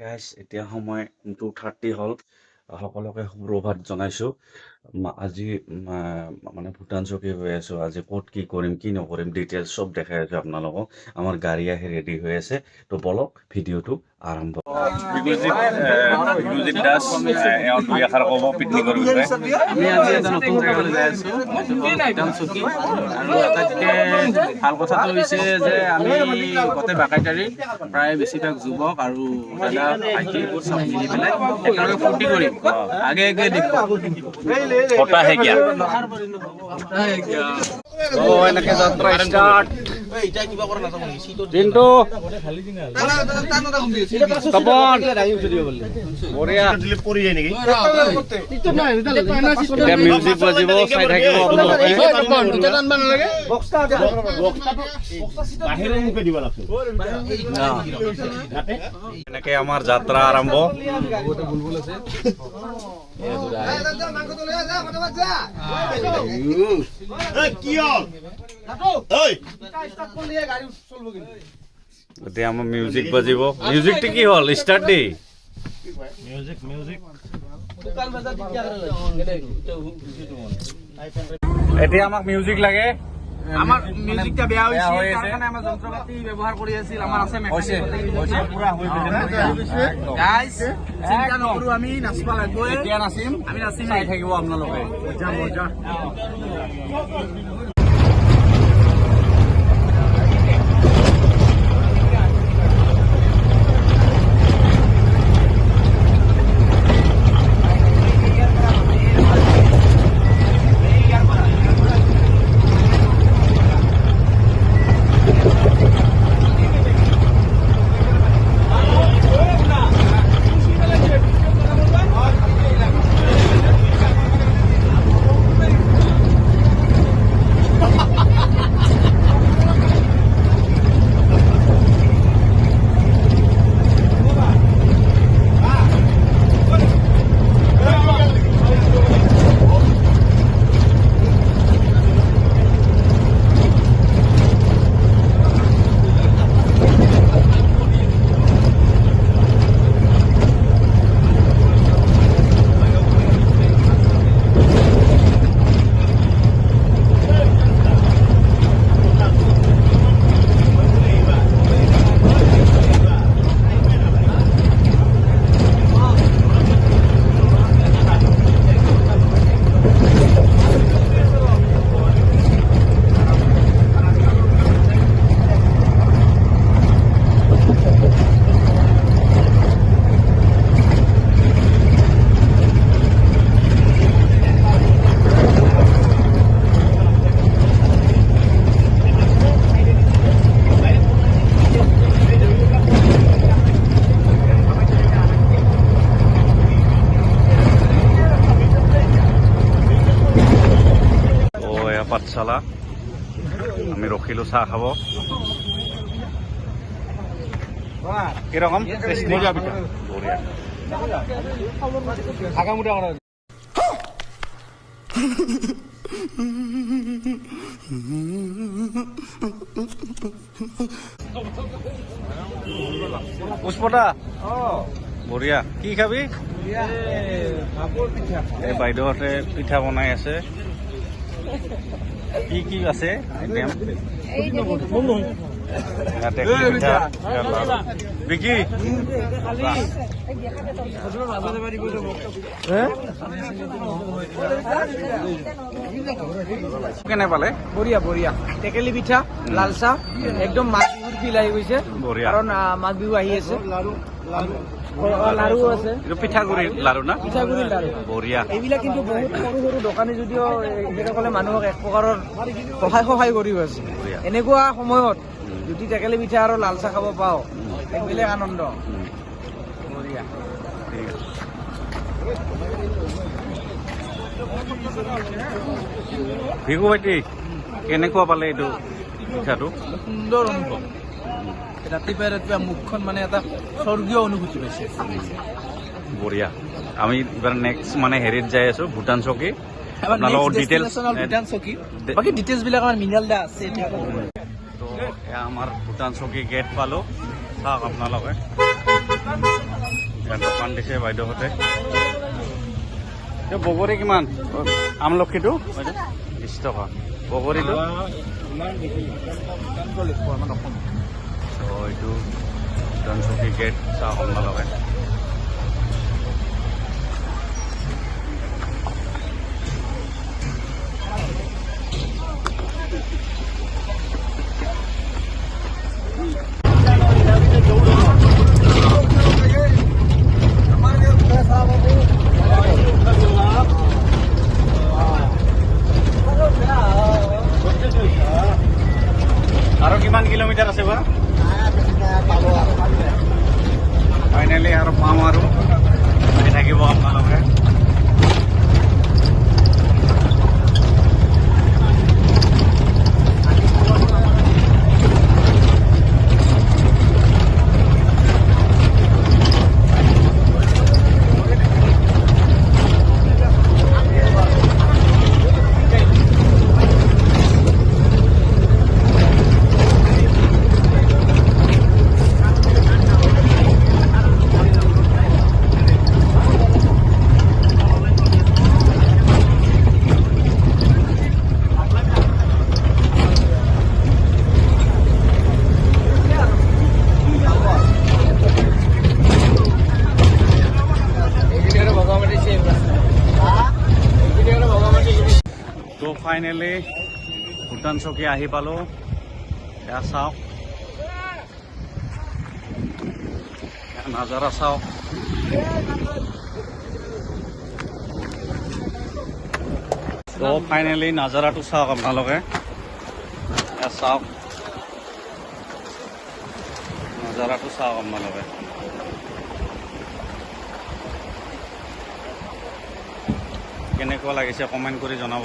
Guys এতিয়া সময় two thirty হ'ল। সকলোকে সুপ্ৰভাত জনাইছোঁ। আজি মানে ভূটান চকী হৈ আছোঁ, আজি ক'ত কি কৰিম, কি নকৰিম ডিটেইলছ চব দেখাই আছোঁ আপোনালোকক। আমাৰ গাড়ী আহি ৰেডি হৈ আছে। তো বলক, ভিডিঅ'টো আৰম্ভ ভালো কথাটো হৈছে যে আমি গোটেই বাকাইতাৰী প্ৰায় বেছিভাগ যুৱক আৰু দাদা, ভাইটি চব মিলি পেলাই একেলগে ফূৰ্তি কৰিম। আগে আগে দেখুৱাম। होता है क्या? तो है क्या? स्टार्ट দিনটো তপন বঢ়িয়া এতিয়া মিউজিক বাজিব চাই থাকিব এনেকে আমাৰ যাত্ৰা আৰম্ভ এতিয়া আমাৰ মিউজিক বাজিব। মিউজিকটো কি হ'ল? ষ্টাৰ্ট দি। এতিয়া আমাক মিউজিক লাগে। আমাৰ মিউজিকটা বেয়া বেয়া হৈ হৈছিল আছে। তাৰ কাৰণে আমাৰ যন্ত্ৰপাতি ব্যৱহাৰ কৰি আছিল। আমাৰ আছে হৈছে। হৈছে। পুৰা হৈ গৈছে। না? একদম। গাইজ চিন্তা নকৰো। আমি নাচিব লাগিবই এতিয়া নাচিম। আমি নাচিম চাই থাকিব আপোনালোকে। ও ৰখিলো চাহ খাব কীরকম? বঢ়িয়া বঢ়িয়া কি খাবি? এই বাইদেউহঁতে পিঠা বনাই আছে। কি কি আছে? আইটেম। বিকি কেনে পালে? বঢ়িয়া বঢ়িয়া। টেকেলি পিঠা লাল চাহ একদম মাঘ বিহুৰ ফিল আহি গৈছে। কাৰণ মাঘ বিহু আহি আছে। লাৰু আছে। এইটো পিঠাগুড়িৰ লাড়ু না? পিঠাগুড়িৰ লাৰু। বঢ়িয়া। এইবিলাক কিন্তু বহুত সৰু সৰু দোকানী যদিও তেখেতসকলে মানুহক এক প্ৰকাৰৰ সহায় সহায় কৰি আছে। এনেকুৱা সময়ত যদি টেকেলি পিঠা আৰু লাল চাহ খাব পাওঁ এক বেলেগ আনন্দ। উম, বঢ়িয়া। ঠিক আছে। ভিগু ভাইটি কেনেকুৱা পালে এইটো পিঠাটো? সুন্দৰ অনুভৱ। ৰাতিপুৱাই ৰাতিপুৱা মুখখন মানে এটা স্বৰ্গীয় অনুভূতি পাইছে বঢ়িয়া আমি এইবাৰ নেক্সট মানে হেৰিত যাই আছো ভূটান চকী আপোনালোকৰ ডিটেইলছ ভূটান চকী বাকী ডিটেইলছ বিলাক আমাৰ দা আছে তো এয়া আমাৰ ভূটান চকী গেট পালোঁ চাওক আপোনালোকে দোকান দিছে বাইদেউহঁতে এই বগৰী কিমান আমলখিটো বিছ টকা বগৰীটো এইটো ধনচকী গেট চাহ আৰু কিমান কিলোমিটাৰ আছে বা ফাইনেলি আৰু পাম আৰু আহি থাকিব আপোনালোকে তো ফাইনেলি ভূটান চকী আহি পালোঁ। এয়া চাওক। নাজাৰা চাওক। ফাইনেলি নাজাৰাটো চাওক আপোনালোকে। চাওক। নাজাৰাটো চাওক আপোনালোকে। কেনেকুৱা লাগিছে কমেণ্ট কৰি জনাব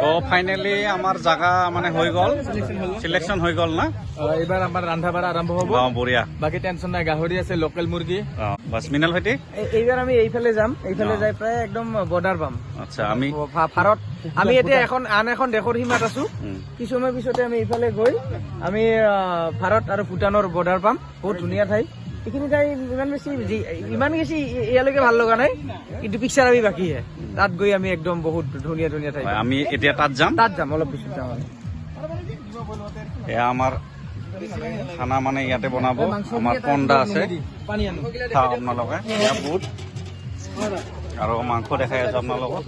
তো ফাইনেলি আমাৰ জাগা মানে হৈ গ'ল। চিলেকশ্যন হৈ গ'ল না? এইবাৰ আমাৰ ৰন্ধা বঢ়া আৰম্ভ হ'ব। অঁ বঢ়িয়া। বাকী টেনচন নাই গাহৰি আছে লোকেল মুৰ্গী। অঁ বাছ মিনাল ভাইটি? এইবাৰ আমি এইফালে যাম। এইফালে যাই প্ৰায় একদম বৰ্ডাৰ পাম। আচ্ছা আমি ভাৰত। আমি এতিয়া এখন আন এখন দেশৰ সীমাত আছো। কিছু সময় পিছতে আমি ইফালে গৈ আমি ভাৰত আৰু ভূটানৰ বৰ্ডাৰ পাম। বহুত ধুনীয়া ঠাই। এইখিনি ঠাই ইমান বেছি ইমান বেছি ইয়ালৈকে ভাল লগা নাই। কিন্তু পিকচাৰ আমি বাকীহে। তাত গৈ আমি একদম বহুত ধুনীয়া ধুনীয়া ঠাই। আমি এতিয়া তাত যাম? তাত যাম অলপ পিছত যাম আমি। এয়া আমাৰ খানা মানে ইয়াতে বনাব। আমাৰ পণ্ডা আছে। চাওক আপোনালোকে। এয়া বুট। আৰু মাংস দেখাই আছো আপোনালোকক।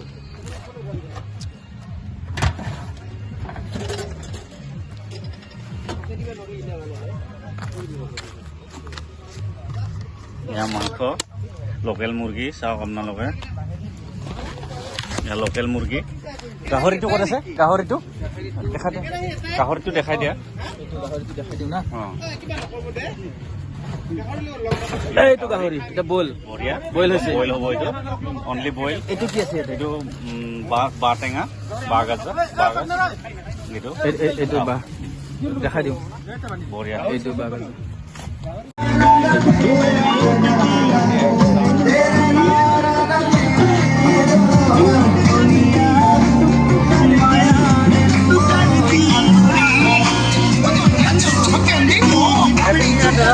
এয়া মাংস। লোকেল মুৰ্গী চাওক আপোনালোকে। লোকেল মুৰ্গী। গাহৰিটো ক'ত আছে? গাহৰিটো? দেখাই দিয়া। গাহৰিটো দেখাই দিয়া। দেখাই দিওঁ না? অঁ। এইটো গাহৰি এতিয়া বইল। বঢ়িয়া। বইল হৈছে। বইল হ'ব এইটো। Only boil. এইটো কি আছে ইয়াতে? এইটো উম, বাঁহ বাঁহ টেঙা বাঁহ গাজা বাঁহ গাজ। এইটো। এই- এই- এইটো বাহ। দেখাই দিওঁ। বঢ়িয়া। এইটো বাহ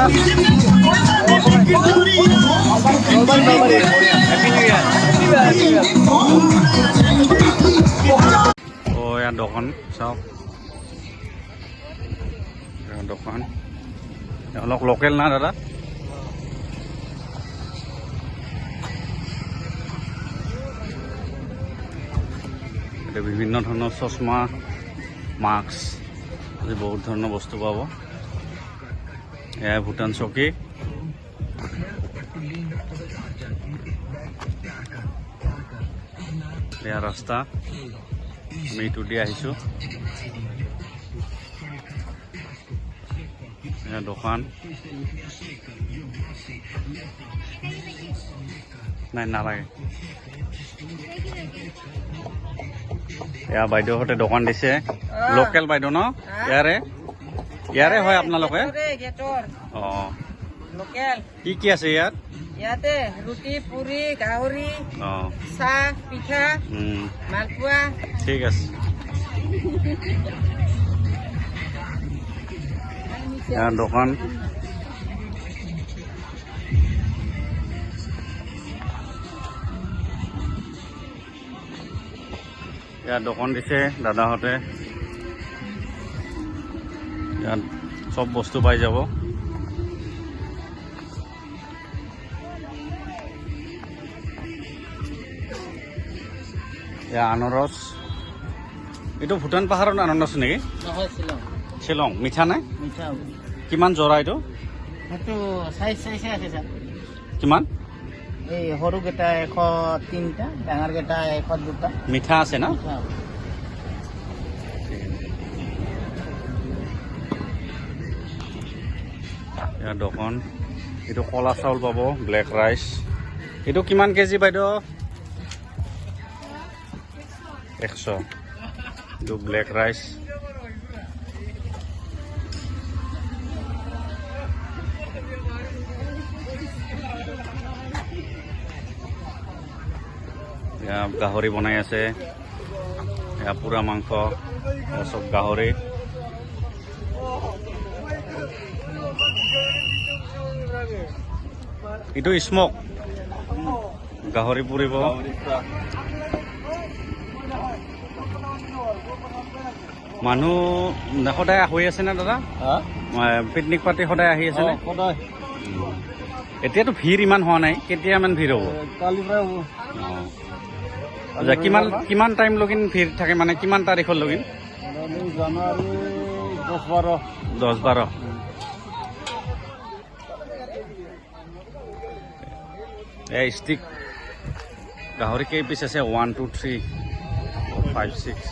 Oh, yang dokan, sao? Yang dokan. Yang lok lokal na dada. এটা বিভিন্ন ধৰণৰ চশমা মাস্ক আদি বহুত ধৰণৰ বস্তু পাব এয়া ভূটান চকী এয়া ৰাস্তা আমি এইটো দি আহিছোঁ এয়া দোকান নাই নালাগে এয়া বাইদেউহঁতে দোকান দিছে লোকেল বাইদেউ ন ইয়াৰে ইয়াৰে হয় আপোনালোকে? অঁ। লোকেল। কি কি আছে ইয়াত? ইয়াতে ৰুটি পুৰি গাহৰি চাহ পিঠা মালপোৱা। ঠিক আছে। ইয়াৰ দোকান। ইয়াত দোকান দিছে দাদাহঁতে। চব বস্তু পাই যাব। এয়া আনাৰস এইটো ভূটান পাহাৰৰ আনাৰস নেকি? শ্বিলং। মিঠা নাই কিমান জৰা এইটো? কিমান? এই সৰুকেইটা এশ তিনিটা ডাঙৰকেইটা এশ দুটা। মিঠা আছে না? দোকান। এইটো কলা চাউল পাব ব্লেক ৰাইচ এইটো কিমান কেজি বাইদেউ? একশ। এইটো ব্লেক ৰাইচ গাহৰি বনাই আছে। পুৰা মাংস চব গাহৰি। এইটো স্মক গাহৰি পুৰিব মানুহ সদায় হৈ আছে নে দাদা পিকনিক পাৰ্টি সদায় আহি আছে নে সদায় এতিয়াতো ভিৰ ইমান হোৱা নাই কেতিয়া ইমান ভিৰ হ'ব কালিৰ পৰাই হ'ব অঁ। আচ্ছা কিমান কিমান টাইম লগিন ভিৰ থাকে মানে কিমান তাৰিখৰ লগিন জানুৱাৰী দহ বাৰ দহ বাৰ এই ষ্টিক গাহৰি কেই পিচ আছে? One two three five six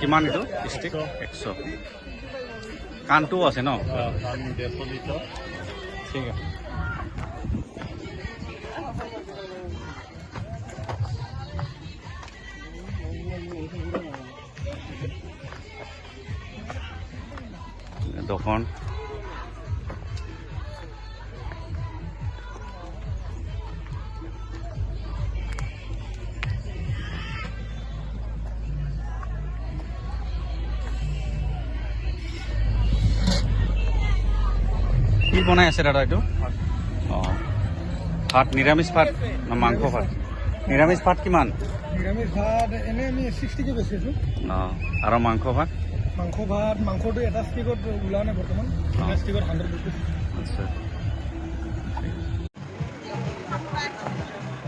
কিমান এইটো? ষ্টিক একশ। কাণটোও আছে ন? ঠিক আছে। দোকান কি বনাই আছে দাদা এইটো? অঁ ভাত নিৰামিষ ভাত না মাংস ভাত? নিৰামিষ ভাত কিমান? নিৰামিষ ভাত এনেই আমি ছিক্সটিকে বেছি আছোঁ। অঁ আৰু মাংস ভাত? মাংস ভাত মাংসটো এটা ষ্টিকত ওলোৱা নাই বৰ্তমান। এটা ষ্টিকত হাণ্ড্ৰেড ৰুপিজ আচ্ছা।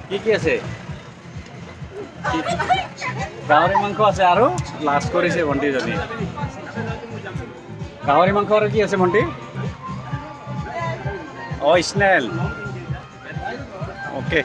কি কি আছে? গাহৰি মাংস আছে আৰু লাষ্ট কৰিছে ভণ্টিজনী। গাহৰি মাংস আৰু কি আছে ভণ্টি? Oh, Snell. Okay.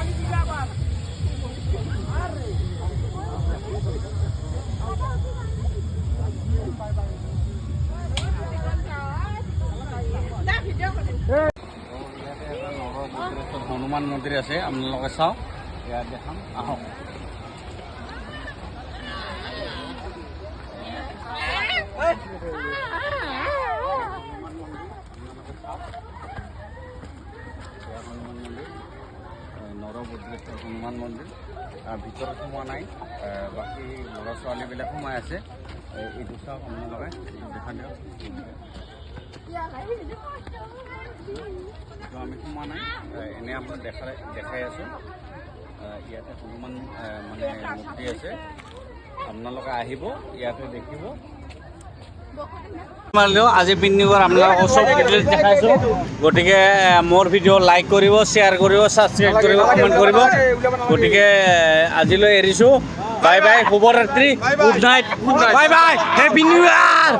হনুমান মন্দিৰ আছে আপোনালোকে চাওক ইয়াত দেখাম। আহক। নৰবদ্ৰেশ্বৰ হনুমান মন্দিৰ। ভিতৰত সোমোৱা নাই। বাকী ল'ৰা ছোৱালীবিলাক সোমাই আছে। এই- এইটো চাওক আপোনালোকে দেখা দিয়ক। তো আমি সোমোৱা নাই। এনেই আপোনাক দেখাই দেখাই আছোঁ। ইয়াতে হনুমান মানে মূৰ্তি আছে। আপোনালোকে আহিব ইয়াতে দেখিব। আজি পিকনিকৰ আপোনালোকক চব ডিটেইলছ দেখাইছোঁ। গতিকে মোৰ ভিডিঅ' লাইক কৰিব শ্বেয়াৰ কৰিব ছাবস্ক্ৰাইব কৰিব কমেণ্ট কৰিব। গতিকে আজিলৈ এৰিছোঁ। বাই বাই শুভৰাত্ৰি। Good night bye bye happy new year